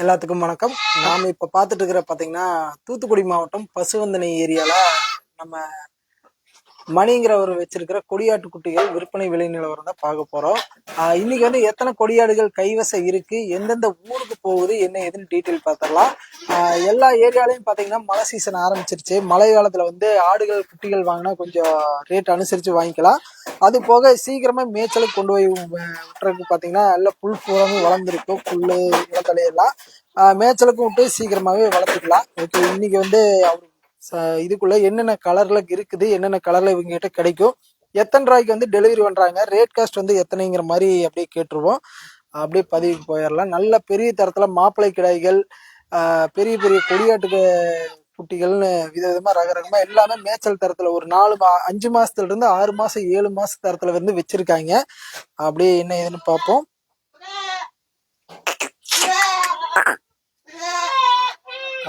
எல்லாத்துக்கும் வணக்கம். நாம இப்ப பார்த்துட்டு இருக்கிற பாத்தீங்கன்னா தூத்துக்குடி மாவட்டம் பசுவந்தனை ஏரியால நம்ம மணிங்கிறவர் வச்சிருக்கிற கொடியாட்டு குட்டிகள் விற்பனை விலை நிலவரம் தான் பார்க்க போறோம். இன்னைக்கு வந்து எத்தனை கொடியாடுகள் கைவசம் இருக்கு? எந்தெந்த ஊருக்கு போகுது? என்ன ஏதுன்னு டீட்டெயில் பார்த்துடலாம். எல்லா ஏரியாலையும் பாத்தீங்கன்னா மழை சீசன் ஆரம்பிச்சிருச்சு. மழை காலத்துல வந்து ஆடுகள் குட்டிகள் வாங்கினா கொஞ்சம் ரேட் அனுசரிச்சு வாங்கிக்கலாம். அது போக சீக்கிரமா மேய்ச்சலுக்கு கொண்டு போய் விட்டுறதுக்கு பாத்தீங்கன்னா எல்லாம் புல் பூராமே வளர்ந்துருக்கும் புல்லு இலத்தலையெல்லாம் மேய்ச்சலுக்கும் விட்டு சீக்கிரமாவே வளர்த்துக்கலாம். ஓகே இன்னைக்கு வந்து அவர் இதுக்குள்ள என்னென்ன கலர்ல இருக்குது என்னென்ன கலர்ல இவங்க கிட்ட கிடைக்கும் எத்தனை ரூபாய்க்கு வந்து டெலிவரி பண்றாங்க ரேட் காஸ்ட் வந்து எத்தனைங்கிற மாதிரி அப்படியே கேட்டுருவோம். அப்படியே பதிவு போயிடலாம். நல்ல பெரிய தரத்துல மாப்பிளை கிடாய்கள் பெரிய பெரிய கொடியாட்டு குட்டிகள்னு வித விதமா ரக ரகமா எல்லாமே மேய்ச்சல் தரத்துல ஒரு நாலு மா- அஞ்சு மாசத்துல இருந்து ஆறு மாசம் ஏழு மாச தரத்துல வந்து வச்சிருக்காங்க. அப்படியே என்ன ஏதுன்னு பார்ப்போம்.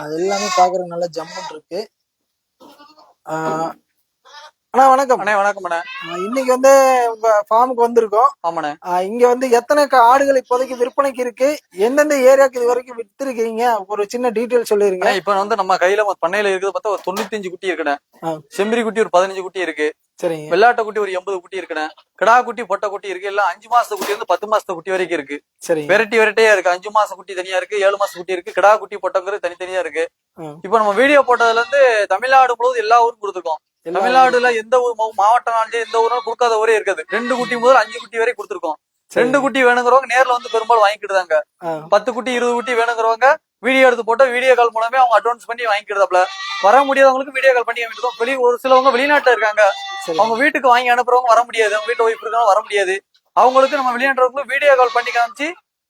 அது எல்லாமே பாக்குறதுக்கு நல்லா ஜம்முன் இருக்கு. அண்ணா வணக்கம். அண்ணே வணக்கம் அண்ணே. இன்னைக்கு வந்து உங்க ஃபார்முக்கு வந்திருக்கோம். ஆமாண்ணே. இங்க வந்து எத்தனை ஆடுகள் இப்போதைக்கு விற்பனைக்கு இருக்கு? எந்தெந்த ஏரியாக்கு இது வரைக்கும் வித்திருக்கீங்க? ஒரு சின்ன டீட்டெயில் சொல்லிருங்க. இப்ப வந்து நம்ம கையில பண்ணையில இருக்குது பார்த்தா ஒரு தொண்ணூத்தஞ்சு குட்டி இருக்குண்ணே. செம்பரி குட்டி ஒரு பதினஞ்சு குட்டி இருக்கு. சரிங்க. வெள்ளாட்ட குட்டி ஒரு எண்பது குட்டி இருக்குண்ணே. கிடா குட்டி பொட்டை குட்டி இருக்கு. எல்லாம் அஞ்சு மாசத்து குட்டி வந்து பத்து மாசத்து குட்டி வரைக்கும் இருக்கு. சரிங்க. வெரைட்டி வெரைட்டியா இருக்கு. அஞ்சு மாசம் குட்டி தனியா இருக்கு ஏழு மாசம் குட்டி இருக்கு. கிடா குட்டி பொட்டங்கிறது தனித்தனியா இருக்கு. இப்ப நம்ம வீடியோ போட்டதுல இருந்து தமிழ்நாடு முழுவதும் எல்லா ஊரும் கொடுத்துருக்கோம். தமிழ்நாடுல எந்த ஊர் மா- மாவட்டம்னாலும் எந்த ஊரும் கொடுக்காத ஊரே இருக்குது. ரெண்டு குட்டி முதல் அஞ்சு குட்டி வரை கொடுத்துருக்கோம். ரெண்டு குட்டி வேணுங்கிறவங்க நேர்ல வந்து பெரும்பாலும் வாங்கிக்கிட்டாங்க ஆ, பத்து குட்டி இருபது குட்டி வேணுங்கிறவங்க வீடியோ எடுத்து போட்டு வீடியோ கால் மூலமே அவங்க அட்வான்ஸ் பண்ணி வாங்கிக்கிறதாப்ல. வர முடியாதவங்களுக்கு வீடியோ கால் பண்ணி வாங்கிட்டு வெளி ஒரு சிலவங்க வெளிநாட்டுல இருக்காங்க. அவங்க வீட்டுக்கு வாங்கி அனுப்புறவங்க வர முடியாது. அவங்க வீட்டு ஒய்ஃப் இருக்காங்க வர முடியாது. அவங்களுக்கு நம்ம வெளிநாட்டுறவங்களுக்கு வீடியோ கால் பண்ணி காமிச்சு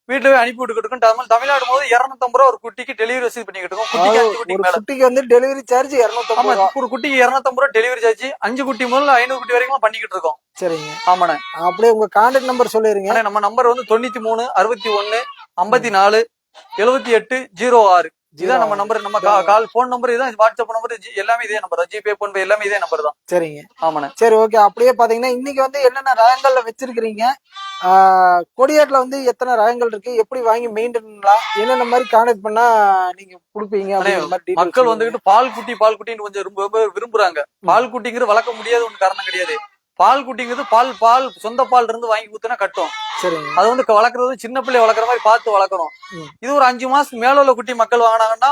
வீட்டுல அனுப்பி விட்டுக்கிட்டு இருக்கோம் தமிழ்நாடு போது இருநூத்தம்பது ரூபா ஒரு குட்டிக்கு டெலிவரி வசதி பண்ணிக்கிட்டு இருக்கோம். குட்டிக்கு வந்து டெலிவரி சார்ஜ் இருநூத்தி ஆமா ரூபா. ஒரு குட்டிக்கு இருநூத்தம்பது ரூபா டெலிவரி சார்ஜ் அஞ்சு குட்டி முதல்ல ஐநூறு குட்டி வரைக்கும் பண்ணிக்கிட்டு இருக்கோம். சரிங்க. ஆமாண்ணே. அப்படியே உங்க கான்டாக்ட் நம்பர் சொல்லிருங்க. நம்ம நம்பர் வந்து தொண்ணூத்தி மூணு அறுபத்தி ஒண்ணு ஐம்பத்தி நாலு எழுபத்தி எட்டு ஜீரோ ஆறு. இதான் நம்ம நம்பர் நம்ம கால் போன் நம்பர் இதான் வாட்ஸ்அப் நம்பர் எல்லாமே இதே நம்பர் தான். ஜிபே போன் பே எல்லாமே இதே நம்பர் தான். சரிங்க. ஆமாண்ணே. சரி ஓகே அப்படியே பாத்தீங்கன்னா இன்னைக்கு வந்து என்னென்ன ரகங்கள்ல வச்சிருக்கிறீங்க? கொடியாட்டுல வந்து எத்தனை ரகங்கள் இருக்கு? எப்படி வாங்கி மெயின்டைன் என்னென்ன மாதிரி கான்டாக்ட் பண்ணா நீங்க கொடுப்பீங்க மக்கள். வந்துகிட்டு பால் குட்டி பால் குட்டின்னு கொஞ்சம் ரொம்ப ரொம்ப விரும்புறாங்க. பால் குட்டிங்கிறது வளர்க்க முடியாத ஒன்று காரணம் கிடையாது. பால் குட்டிங்கிறது பால் பால் சொந்த பால் இருந்து வாங்கி ஊத்துனா கட்டும். சரிங்க. அது வந்து வளர்க்கறது சின்ன பிள்ளை வளர்க்குற மாதிரி பார்த்து வளர்க்கணும். இது ஒரு அஞ்சு மாசம் மேல உள்ள குட்டி மக்கள் வாங்கினாங்கன்னா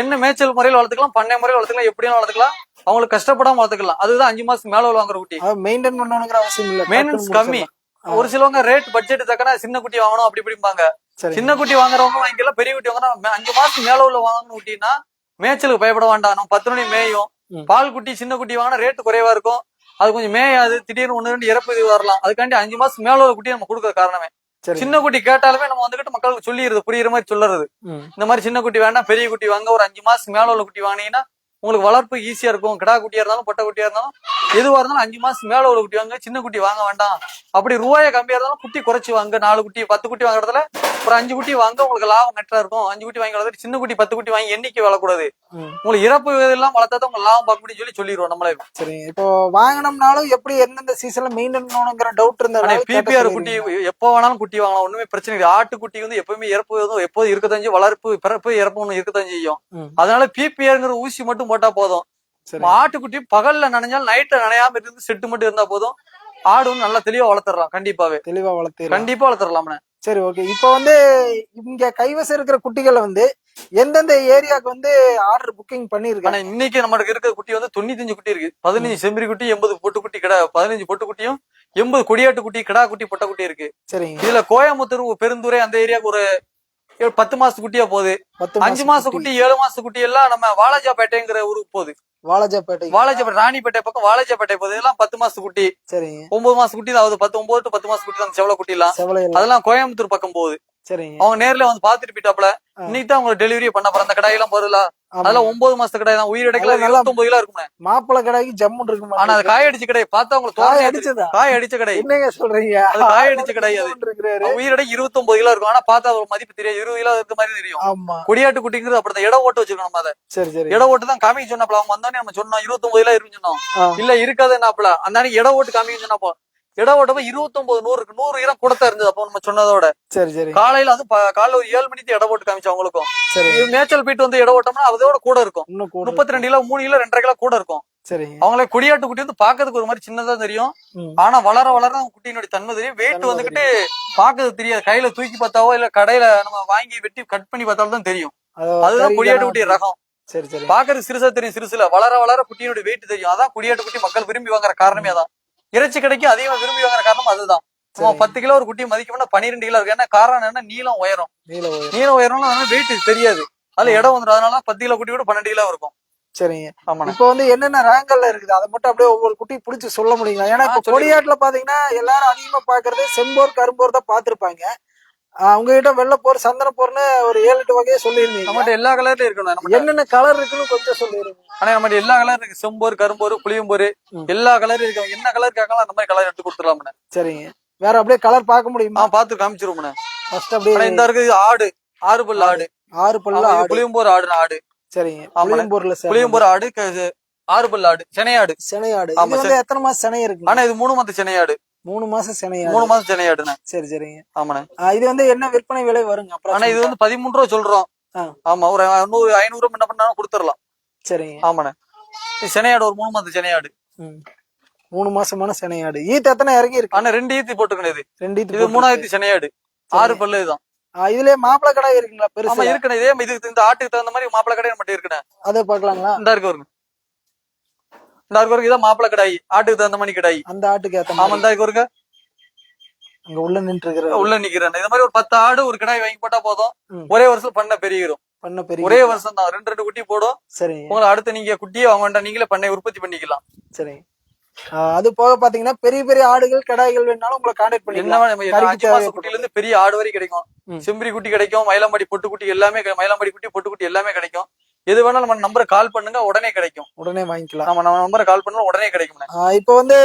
என்ன மேய்ச்சல் முறையில் வளர்த்துக்கலாம் பண்ணை முறையில் வளர்த்துக்கலாம் எப்படியும் வளர்த்துக்கலாம். அவங்களுக்கு கஷ்டப்படாம வளர்த்துக்கலாம். அதுதான் அஞ்சு மாசம் மேல உள்ள வாங்குற குட்டி. மெயின்டைன் பண்ணணுங்கிற அவசியம் இல்ல. மெயின்டெனன்ஸ் கம்மி. ஒரு சிலவங்க ரேட் பட்ஜெட் தக்கனா சின்ன குட்டி வாங்கணும் அப்படி இப்படிம்பாங்க. சின்ன குட்டி வாங்குறவங்க வாங்கிக்கலாம் பெரிய குட்டி வாங்குறவங்க அஞ்சு மாசம் மேல உள்ள வாங்கணும் குட்டினா மேய்ச்சலுக்கு பயப்பட வேண்டாம். நம்ம பத்து மணி மேயும். பால் குட்டி சின்ன குட்டி வாங்கினா ரேட் குறைவா இருக்கும். அது கொஞ்சம் மேயாது திடீர்னு ஒண்ணு ரெண்டு இறப்பு இது வரலாம். அதுக்காண்டி அஞ்சு மாசம் மேல உள்ள குட்டி நம்ம கொடுக்குற காரணமே. சின்ன குட்டி கேட்டாலுமே நம்ம வந்துகிட்டு மக்களுக்கு சொல்லிடுறது புரியுற மாதிரி சொல்லுறது. இந்த மாதிரி சின்ன குட்டி வேண்டாம் பெரிய குட்டி வாங்க. ஒரு அஞ்சு மாசம் மேல உள்ள குட்டி வாங்கினீங்கன்னா உங்களுக்கு வளர்ப்பு ஈஸியா இருக்கும். கிடா குட்டியா இருந்தாலும் பொட்டை குட்டியா இருந்தாலும் எதுவா இருந்தாலும் அஞ்சு மாசம் மேல உள்ள குட்டி வாங்க சின்ன குட்டி வாங்க வேண்டாம். அப்படி ரூபாய கம்மியா இருந்தாலும் குட்டி குறைச்சு வாங்க. நாலு குட்டி பத்து குட்டி வாங்குறதுல ஒரு அஞ்சு குட்டி வாங்க உங்களுக்கு லாபம் நெட்டா இருக்கும். அஞ்சு குட்டி வாங்கி வளர்த்து சின்ன குட்டி பத்து குட்டி வாங்கி எண்ணிக்கை வளரக்கூடாது. உங்களுக்கு இறப்பு எல்லாம் வளர்த்தா உங்களுக்கு லாபம் பார்க்க முடியும்னு சொல்லி சொல்லிடுவோம் நம்மளே. சரி இப்போ வாங்கினோம்னாலும் எப்படி எந்தெந்த சீசன்ல மெயின்டைன் பண்ணணுங்கிற டவுட் ஆனா இருந்தாலும் பிபிஆர் குட்டி எப்போ வேணாலும் குட்டி வாங்கலாம். ஒண்ணுமே பிரச்சனை இல்லை. ஆட்டு குட்டி வந்து எப்பவுமே இறப்பு எப்போதும் இருக்கத்தான் வளர்ப்பு பிறப்பு இறப்பு ஒண்ணு இருக்கத்தான் செய்யும். அதனால பிபிஆர்ங்கிற ஊசி மட்டும் போட்டா போதும். சரி. ஆட்டுக்குட்டி பகல்ல நனைஞ்சாலும் நைட்ல நனையாம இருந்து செட்டு மட்டும் இருந்தா போதும். ஆடு வந்து நல்லா தெளிவா வளர்த்துறலாம் கண்டிப்பாவே. தெளிவா வளர்த்து கண்டிப்பா வளர்த்துடலாம்ண்ணே. சரி ஓகே இப்போ வந்து இங்க கைவசம் இருக்கிற குட்டிகளை வந்து எந்தெந்த ஏரியாக்கு வந்து ஆர்டர் புக்கிங் பண்ணிருக்காங்க இன்னைக்கு நம்மளுக்கு இருக்கிற குட்டி வந்து தொண்ணூத்தஞ்சு குட்டி இருக்கு. பதினஞ்சு செம்பரி குட்டி எண்பது பொட்டு குட்டி கிடா பதினஞ்சு பொட்டு குட்டியும் எண்பது கொடியாட்டு குட்டி கிடா குட்டி பொட்டை குட்டி இருக்கு. சரிங்க. இதுல கோயம்புத்தூர் பெருந்துறை அந்த ஏரியாவுக்கு ஒரு பத்து மாசத்து குட்டியா போகுது. அஞ்சு மாச குட்டி ஏழு மாச குட்டி எல்லாம் நம்ம வாலாஜாப்பேட்டைங்கிற ஊருக்கு போகுது. வாலாஜாப்பேட்டை வாலாஜாப்பேட்டை ராணிப்பேட்டை பக்கம் வாலாஜாப்பேட்டை போகுது. இதெல்லாம் பத்து மாச குட்டி. சரிங்க. ஒன்பது மாச குட்டி தான் ஆகுது. பத்து ஒன்பது to பத்து மாச குட்டி தான். செவல குட்டி எல்லாம். எல்லாம் அதெல்லாம் கோயம்புத்தூர் பக்கம் போகுது. சரிங்க. அவங்க நேர்ல வந்து பாத்துட்டு போயிட்டாப்ல. இன்னைக்கு தான் அவங்க டெலிவரி பண்ண போற அந்த கடையெல்லாம் போறல அதெல்லாம் ஒன்பது மாசத்து கடை தான். அதெல்லாம் நல்லா- இருபத்தொன்பது கிலோ இருக்குமே. மாப்பிள்ளை கடைக்கு ஜம்முன் இருக்கு ஆனா அது காய் அடிச்ச கடை பார்த்தா உங்களுக்கு காய் அடிச்சதா? காய் அடிச்ச கடை என்னங்க சொல்றீங்க? அது காய் அடிச்ச கடை அது. இருக்கிறாரு. உயிரிடை இருபத்தொன்பது கிலோ இருக்கும். ஆனா பார்த்தா ஒரு மதிப்பு தெரியாது. இருபது கிலோ இருக்க மாதிரி தெரியும். ஆமா. கொடியாட்டு குட்டிங்கிறது அப்படி இடம் ஓட்டு வச்சிருக்கோம் நம்ம அதை? சரி சரி. இட ஓட்டு தான் காமிக்க சொன்னாப்ல அவங்க வந்தோடனே நம்ம சொன்னோம் இருபத்தொன்பது கிலோ இருக்குன்னு சொன்னோம். இல்ல இருக்காதுன்னாப்ல அந்த அன்னைக்கு இட ஓட்டு காமிக்க சொன்னப்போ இட ஓட்டமா இருபத்தொன்பது நூறு இருக்கு. நூறு இடம் கூடத்தான் இருந்தது. அப்போ நம்ம சொன்னதோட. சரி சரி. காலையில அது காலையில ஒரு ஏழு மணிக்கு இட போட்டு காமிச்சு அவங்களுக்கும். சரி. இது மேய்ச்சல் போயிட்டு வந்து இட ஓட்டம்னா அதோட கூட இருக்கும். முப்பத்தி ரெண்டு கிலோ மூணு கிலோ ரெண்டரை கிலோ கூட இருக்கும். சரிங்க அவங்களே கொடியாட்டு குட்டி வந்து பாக்கிறதுக்கு ஒரு மாதிரி சின்னதா தெரியும். ஆனா வளர வளர குட்டியினுடைய தன்மை தெரியும். வெயிட் வந்துகிட்டு பாக்குறது தெரியாது. கையில தூக்கி பார்த்தாவோ இல்ல கடையில நம்ம வாங்கி வெட்டி கட் பண்ணி பார்த்தாலும் தான் தெரியும். அது அதுதான் கொடியாட்டு? குட்டி ரகம். சரி சரி. பாக்குறது சிறுசா தெரியும் சிறுசுல. வளர வளர குட்டியினுடைய வெயிட் தெரியும். அதான் குடியாட்டு குட்டி மக்கள் விரும்பி வாங்குற காரணமே அதான். இறைச்சி கடைக்கு அதிகமா விரும்பி வாங்குற காரணம் அதுதான். சும்மா. பத்து கிலோ ஒரு குட்டி மதிக்கணும்னா பன்னிரெண்டு கிலோ இருக்கு. ஏன்னா காரணம் என்ன நீளம் உயரம். நீளம் உயரம்னா அதனால வெயிட் தெரியாது. அதுல இடம் வந்துடும் அதனால பத்து கிலோ குட்டி கூட பன்னெண்டு கிலோ இருக்கும். சரிங்க. இப்போ வந்து என்னென்ன ரகங்கள்ல இருக்குது? அதை மட்டும் அப்படியே ஒவ்வொரு குட்டி பிடிச்சி சொல்ல முடியுங்களா? ஏன்னா இப்போ. கொடியாட்டுல பாத்தீங்கன்னா எல்லாரும் அதிகமா பாக்குறது செம்போர் கரும்போர் தான் பாத்திருப்பாங்க உங்ககிட்ட வெள்ளைப்போர் சந்தனப்போர்னு ஒரு ஏழு எட்டு வகையை சொல்லியிருந்தீங்க. நம்மகிட்ட எல்லா கலர்லயும் இருக்கணும் நம்ம என்னென்ன கலர் இருக்குன்னு கொஞ்சம் சொல்லிடுங்க ஆனா நம்ம எல்லா கலர் இருக்கு. செம்போர் கரும்போர் புளியம்போர். எல்லா கலர் இருக்கு. என்ன கலர் கேட்கலாம் அந்த மாதிரி கலர் எடுத்து கொடுத்துடலாம்ண்ணே சரிங்க. வேற அப்படியே கலர் பார்க்க முடியுமா? ஆ பார்த்து காமிச்சிருவோம்ண்ணே ஃபர்ஸ்ட் அப்படியே இந்த இருக்கு ஆடு. ஆறு பல்லு ஆடு. ஆறு பல்ல ஆடு. புளியம்போர் ஆடு ஆடு. சரிங்க. புளியம்பூர்ல. புளியம்போர் ஆடு ஆறு பல்லு ஆடு. செனையாடு சினையாடு ஆமா, எத்தனை மாசம் சினை இருக்கு ஆனா இது மூணு மாசத்து செனையாடு மூணு மாசம் சினையாடு மூணு மாசம் செனையாடுண்ணே சரி சரிங்க. ஆமாண்ணே. இது வந்து என்ன விற்பனை விலை வருங்க அப்புறம் ஆனா இது வந்து பதிமூணு ரூபா சொல்றோம். ஆமா ஒரு நூறு ஐநூறு என்ன பண்ணாலும் கொடுத்துடலாம். சரிங்க. ஆமாண்ணே. இது செனையாடு ஒரு மூணு மாசத்து செனையாடு. மூணு மாசமான சினையாடு ஈத்து எத்தனை இறங்கி இருக்கு? ஆனா ரெண்டு ஈத்தி போட்டுக்கணும் இது. ரெண்டு ஈத்து இது. மூணாயிரத்தி செனையாடு ஆறு பல்லு இதுதான். ஆ, இதுலயே மாப்பிளை கடை இருக்குங்களா பெருசா? இருக்குண்ணே. இதே இதுக்கு இந்த ஆட்டுக்கு தகுந்த மாதிரி மாப்பிளை கடை மட்டும் இருக்குண்ணே. அதை பாக்கலாங்களா இந்த இருக்கு வருங்க இந்த வருங்க இதான் மாப்பிளை கடாய். ஆட்டுக்கு தகுந்த மாதிரி கடாய். அந்த ஆட்டுக்கு ஏத்த ஆமா இந்த வருங்க அங்க உள்ள நின்று இருக்கிற உள்ள நிக்கிறேன். இந்த மாதிரி ஒரு பத்து ஆடு ஒரு கடாய் வாங்கி போட்டா போதும். ஒரே வருஷம் பண்ண பெருகிரும். பண்ண பெரிய ஒரே வருஷம் தான் ரெண்டு ரெண்டு குட்டி போடும். சரிங்க உங்களை அடுத்து நீங்க குட்டியே வாங்க வேண்டாம். நீங்களே பண்ணை உற்பத்தி பண்ணிக்கலாம். ஆ, அது போக பாத்தீங்கன்னா பெரிய பெரிய ஆடுகள் கடாய்கள் வேணாலும் உங்களை கான்டாக்ட் தேவைப்படும். குட்டில இருந்து பெரிய ஆடு வரை கிடைக்கும். செம்பரி குட்டி கிடைக்கும் மயிலம்பாடி பொட்டு குட்டி எல்லாமே மயிலம்பாடி குட்டி பொட்டு குட்டி எல்லாமே கிடைக்கும். எது வேணாலும் நம்ம நம்பரை கால் பண்ணுங்க உடனே கிடைக்கும். உடனே வாங்கிக்கலாம். நம்ம நம்ம நம்பரை கால் பண்ணா உடனே கிடைக்கும் இப்போ வந்து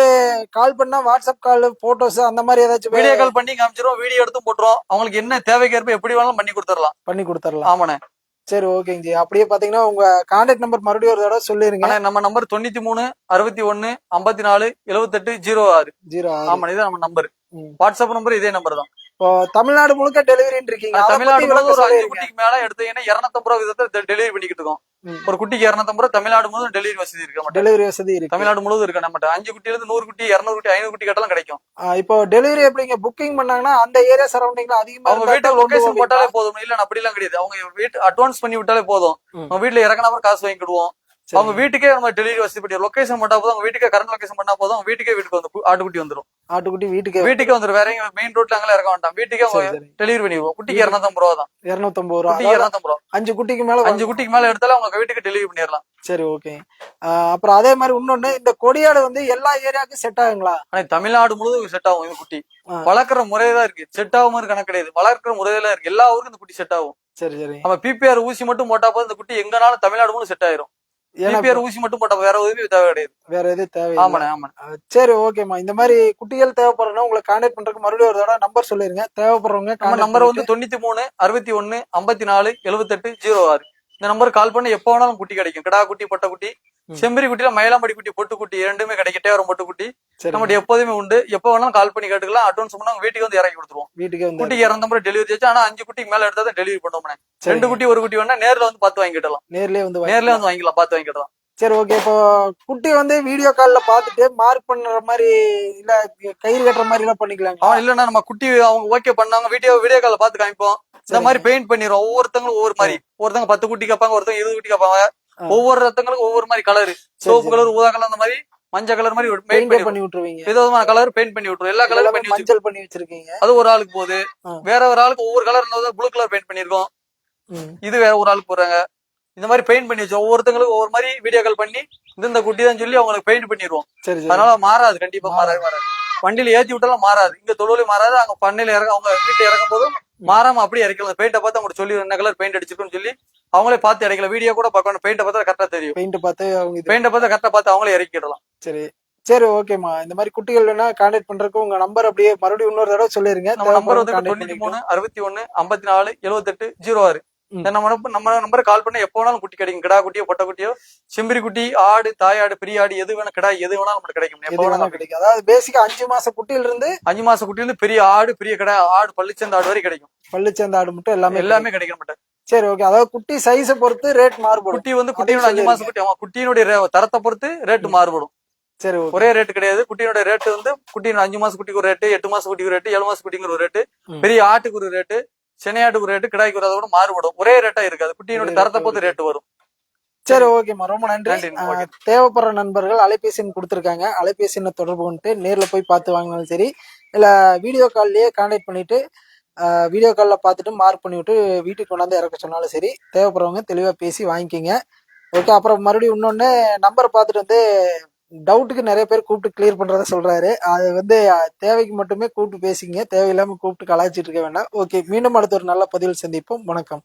கால் பண்ணா வாட்ஸ்அப் கால் போட்டோஸ் அந்த மாதிரி ஏதாச்சும் வீடியோ கால் பண்ணி காமிச்சிரும் வீடியோ எடுத்தும் போட்டுரும் அவங்களுக்கு என்ன தேவைக்கேற்ப எப்படி வேணாலும் பண்ணி கொடுத்துடலாம். பண்ணி கொடுத்துடலாம். ஆமாண்ணே. சரி ஓகேங்க ஜி அப்படியே பாத்தீங்கன்னா உங்க கான்டாக்ட் நம்பர் மறுபடியும் ஒரு தடவை சொல்லிருங்க. நம்ம நம்பர் தொண்ணூத்தி மூணு அறுபத்தி ஒண்ணு ஐம்பத்தி நாலு எழுபத்தெட்டு ஜீரோ ஆறு. ஜீரோ ஆமா இது நம்ம நம்பர். வாட்ஸ்அப் நம்பர் இதே நம்பர் தான். இப்போ தமிழ்நாடு முழுக்க டெலிவரின்னு இருக்கீங்க தமிழ்நாடு முழுவதும் ஒரு அஞ்சு. குட்டிக்கு மேல எடுத்தீங்கன்னா இருநூத்தம்பது ரூபா விதத்தை டெலிவரி பண்ணிக்கிட்டு இருக்கோம். ஒரு குட்டிக்கு இருநூத்தம்பது ரூபா தமிழ்நாடு முழுவதும் டெலிவரி வசதி இருக்கு டெலிவரி வசதி இருக்கு தமிழ்நாடு முழுவதும் இருக்கு நம்மட்ட அஞ்சு குட்டில இருந்து நூறு குட்டி இருநூறு குட்டி ஐநூறு குட்டி கேட்டாலும் கிடைக்கும் இப்போ டெலிவரி எப்படிங்க புக்கிங் பண்ணாங்கன்னா அந்த ஏரியா சரௌண்டிங்ல அதிகமா அவங்க இருந்தா வீட்டு கொண்டு லொகேஷன்? போட்டாலே போதும் இல்ல அப்படி எல்லாம் கிடையாது அவங்க வீட்டு அட்வான்ஸ் பண்ணி விட்டாலே போதும். அவங்க வீட்டுல இறங்கின காசு வாங்கிடுவோம். அவங்க வீட்டுக்கே நம்ம டெலிவரி வசதி பண்ணி லொகேஷன் போட்டா போதும் அவங்க வீட்டுக்கே கரண்ட் லொகேஷன் பண்ணா போதும் அவங்க வீட்டுக்கே வீட்டுக்கு வந்து ஆட்டுக்குட்டி வந்துரும். ஆட்டுக்குட்டி வீட்டுக்கு வீட்டுக்கே வந்துரும். வேற எங்க மெயின் ரோட்ல அங்கே இறக்க வேண்டாம். வீட்டுக்கே. டெலிவரி பண்ணிடுவோம் குட்டிக்கு இருநூத்தம்பது ரூபா தான். இருநூத்தம்பது ரூபா. இருநூத்தம்பது ரூபா. அஞ்சு குட்டிக்கு மேல அஞ்சு குட்டிக்கு மேல எடுத்தாலும் அவங்க வீட்டுக்கு டெலிவரி பண்ணிடலாம். சரி ஓகே அப்புறம் அதே மாதிரி இன்னொன்னு இந்த கொடியாடு வந்து எல்லா ஏரியாவுக்கும் செட் ஆகுங்களா? ஆனா தமிழ்நாடு முழுவதும் செட் ஆகும் இந்த குட்டி. வளர்க்குற முறையதான் இருக்கு. செட் ஆகும் கணக்கு கிடையாது. வளர்க்குற முறையில இருக்கு. எல்லா ஊருக்கும் இந்த குட்டி செட் ஆகும். சரி சரி. நம்ம பிபிஆர் ஊசி மட்டும் போட்டா போதும் இந்த குட்டி எங்கனாலும் தமிழ்நாடு முழு செட் ஆயிரும். பிபிஆர் ஊசி மட்டும் போட்டா வேற எதுவுமே தேவை கிடையாது வேற எதுவும் தேவை ஆமாண்ணே ஆமாண்ணே. சரி ஓகேம்மா. இந்த மாதிரி குட்டிகள் தேவைப்படுறதுனா உங்களை கான்டாக்ட் பண்றதுக்கு மறுபடியும் ஒரு தடவை நம்பர் சொல்லிருங்க. தேவைப்படுறவங்க நம்ம நம்பர் வந்து தொண்ணூத்தி மூணு அறுபத்தி ஒண்ணு ஐம்பத்தி நாலு எழுபத்தெட்டு ஜீரோ ஆறு. இந்த நம்பர் கால் பண்ணி எப்போ வேணாலும் குட்டி கிடைக்கும். கிடா குட்டி பொட்டை குட்டி. செம்பரி குட்டில மயிலாம்படி குட்டி பொட்டு குட்டி இரண்டுமே கிடைக்கட்டே வரும் பொட்டு குட்டி. நம்மகிட்ட எப்போதுமே உண்டு. எப்போ வேணாலும் கால் பண்ணி கேட்டுக்கலாம். அட்வான்ஸ் பண்ணா வீட்டுக்கு வந்து இறக்கி கொடுத்துருவோம். வீட்டுக்கே வந்து குட்டிக்கு இரநூத்தம்பது டெலிவரி ஆச்சு ஆனா அஞ்சு குட்டிக்கு மேல எடுத்தா தான் டெலிவரி பண்ணுவோம். ரெண்டு குட்டி ஒரு குட்டி வேணா நேர்ல வந்து பார்த்து வாங்கிடலாம் நேர்லயே வந்து நேர்ல வாங்கிக்கலாம். வந்து வாங்கிக்கலாம். பார்த்து வாங்கிடலாம் சரி ஓகே இப்போ குட்டி வந்து வீடியோ கால்ல பாத்துட்டு மார்க் பண்ற மாதிரி இல்ல கயிறு கட்டுற மாதிரி எல்லாம் பண்ணிக்கலாம் அவன் இல்லன்னா நம்ம குட்டி அவங்க ஓகே பண்ணாங்க. வீடியோ வீடியோ கால்ல பார்த்து காமிப்போம். இந்த. மாதிரி பெயிண்ட் பண்ணிடுவோம் ஒவ்வொருத்தங்களும் ஒவ்வொரு மாதிரி. ஒருத்தங்க பத்து குட்டி கேட்பாங்க ஒருத்தங்க இருபது குட்டி கேட்பாங்க. ஒவ்வொரு ரத்தங்களுக்கும் ஒவ்வொரு மாதிரி கலர் சோப்பு. கலர் ஊதா கலர் அந்த மாதிரி மஞ்சள் கலர் மாதிரி பெயிண்ட் பண்ணி விட்டுருவீங்க. விதவிதமான கலர் பெயிண்ட் பண்ணி விட்டுரும் எல்லா கலரும் பண்ணி மஞ்சள் பண்ணி வச்சிருக்கீங்க. அது ஒரு ஆளுக்கு போகுது. வேற ஒரு ஆளுக்கு ஒவ்வொரு கலர் ப்ளூ கலர் பெயிண்ட் பண்ணிருக்கோம். இது வேற ஒரு ஆளுக்கு போறாங்க இந்த மாதிரி பெயிண்ட் பண்ணி வச்சு ஒவ்வொருத்தங்களுக்கும் ஒவ்வொரு மாதிரி வீடியோ கால் பண்ணி இந்த குட்டி தான் சொல்லி அவங்களுக்கு பெயிண்ட் பண்ணிடுவோம் அதனால மாறாது. கண்டிப்பா மாறவே மாறாது. வண்டியில ஏத்தி விட்டாலும் மாறாது. இங்க தொழிலும் மாறாது. அங்க பண்ணையில இறங்க அவங்க வீட்டுல இறக்கும் போதும் மாறாம அப்படியே இறக்கலாம் பெயிண்ட பார்த்து அவங்க சொல்லி என்ன கலர் பெயிண்ட் அடிச்சிருக்குன்னு சொல்லி அவங்களே பார்த்து இறக்கலாம் வீடியோ கூட பார்க்கணும். பெயிண்ட பார்த்தா கரெக்டா தெரியும். பெயிண்ட் பார்த்து அவங்க பெயிண்ட பார்த்தா கரெக்டா பார்த்து அவங்களே இறக்கிடலாம். சரி. சரி ஓகேம்மா இந்த மாதிரி குட்டிகள் வேணா கான்டாக்ட் பண்றதுக்கு உங்க நம்பர் அப்படியே மறுபடியும் இன்னொரு தடவை சொல்லிருங்க. நம்ம நம்பர் வந்து தொண்ணூத்தி. மூணு அறுபத்தி ஒண்ணு ஐம்பத்தி நாலு எழுபத்தெட்டு ஜீரோ ஆறு. நம்ம நம்ம நம்பர் கால் பண்ணி எப்போ வேணாலும் குட்டி கிடைக்கும். கிடா குட்டியோ பொட்டை குட்டியோ செம்பரி குட்டி ஆடு தாயாடு பெரிய ஆடு எது வேணா கிடா எது வேணாலும் நம்மளுக்கு கிடைக்கும். எப்போ வேணா வேணாலும் கிடைக்கும். அதாவது பேசிக்கா அஞ்சு மாச குட்டியில இருந்து அஞ்சு மாச குட்டில இருந்து பெரிய ஆடு பெரிய கடை ஆடு பள்ளிச்சந்த ஆடு வரை கிடைக்கும். பல்லு சேர்ந்த ஆடு மட்டும் எல்லாமே எல்லாமே கிடைக்கும் நம்மகிட்ட. சரி ஓகே அதாவது குட்டி சைஸ பொறுத்து ரேட் மாறுபடும். குட்டி வந்து குட்டியோட அஞ்சு மாசம் குட்டி ஆமா குட்டியினுடைய தரத்தை பொறுத்து ரேட் மாறுபடும். சரி ஒரே ரேட் கிடையாது. குட்டியோட ரேட் வந்து குட்டியோட அஞ்சு மாசம் குட்டிக்கு ஒரு ரேட்டு எட்டு மாசம் குட்டிக்கு ஒரு ரேட்டு ஏழு மாசம் குட்டிக்கு ஒரு ரேட்டு. பெரிய ஆட்டுக்கு ஒரு ரேட்டு சென்னையாட்டுக்கு ரேட்டு கிடாய்க்கு ஒரு அதோட மாறுபடும். ஒரே ரேட்டா இருக்காது குட்டியினுடைய தரத்தை பொறுத்து ரேட் வரும். சரி ஓகேம்மா ரொம்ப நன்றி. தேவைப்படுற நண்பர்கள் அலைபேசி எண் கொடுத்துருக்காங்க. அலைபேசி எண்ணை தொடர்பு கொண்டு நேர்ல போய் பார்த்து வாங்கினாலும் சரி இல்ல வீடியோ கால்லயே கான்டாக்ட் பண்ணிட்டு வீடியோ கால்ல பார்த்துட்டு மார்க் பண்ணி விட்டு வீட்டுக்கு கொண்டாந்து இறக்க சொன்னாலும் சரி தேவைப்படுறவங்க தெளிவா பேசி வாங்கிக்கோங்க. ஓகே அப்புறம் மறுபடியும் இன்னொன்னு நம்பர் பார்த்துட்டு வந்து டவுட்டுக்கு நிறைய பேர் கூப்பிட்டு கிளியர் பண்றத சொல்றாரு. அது வந்து தேவைக்கு மட்டுமே கூப்பிட்டு பேசிங்க தேவையில்லாம கூப்பிட்டு கலாய்ச்சிட்டு இருக்க வேண்டாம். ஓகே மீண்டும் அடுத்த ஒரு நல்ல பதிவில் சந்திப்போம். வணக்கம்.